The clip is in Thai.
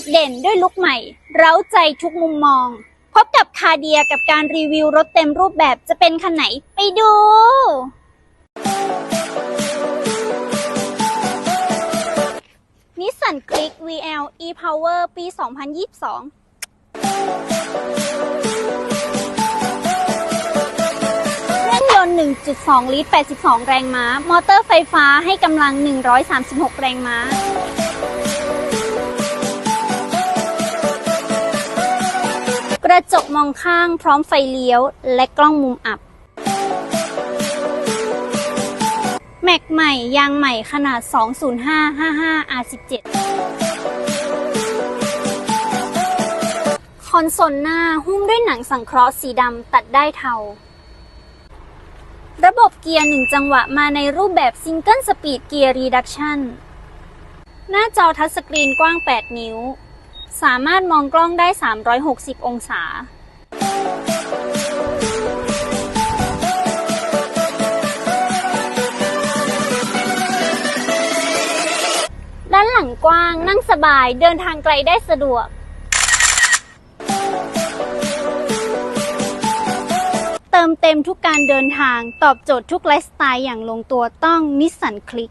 ดเด่นด้วยลุคใหม่ เร้าใจทุกมุมมอง พบกับคาเดียกับการรีวิวรถเต็มรูปแบบจะเป็นคันไหนไปดูนิสสันคลิก VL e-Power ปี 2022 เครื่องยนต์ 1.2 ลิตร 82 แรงม้า มอเตอร์ไฟฟ้าให้กำลัง 136 แรงม้า ระจกมองข้างพร้อมไฟเลี้ยว และกล้องมุมอับ แม็กใหม่ยางใหม่ขนาด 20555 R17 คอนโซลหน้าหุ้มด้วยหนังสังเคราะห์สีดำตัดได้เทา ระบบเกียร์1จังหวะมาในรูปแบบซิงเกิลสปีดเกียร์รีดักชันหน้าจอทัชสกรีนกว้าง 8 นิ้ว สามารถมองกล้องได้ 360 องศา ด้านหลังกว้างนั่งสบายเดินทางไกลได้สะดวก เติมเต็มทุกการเดินทางตอบโจทย์ทุกไลฟ์สไตล์อย่างลงตัวต้องนิสสันคลิก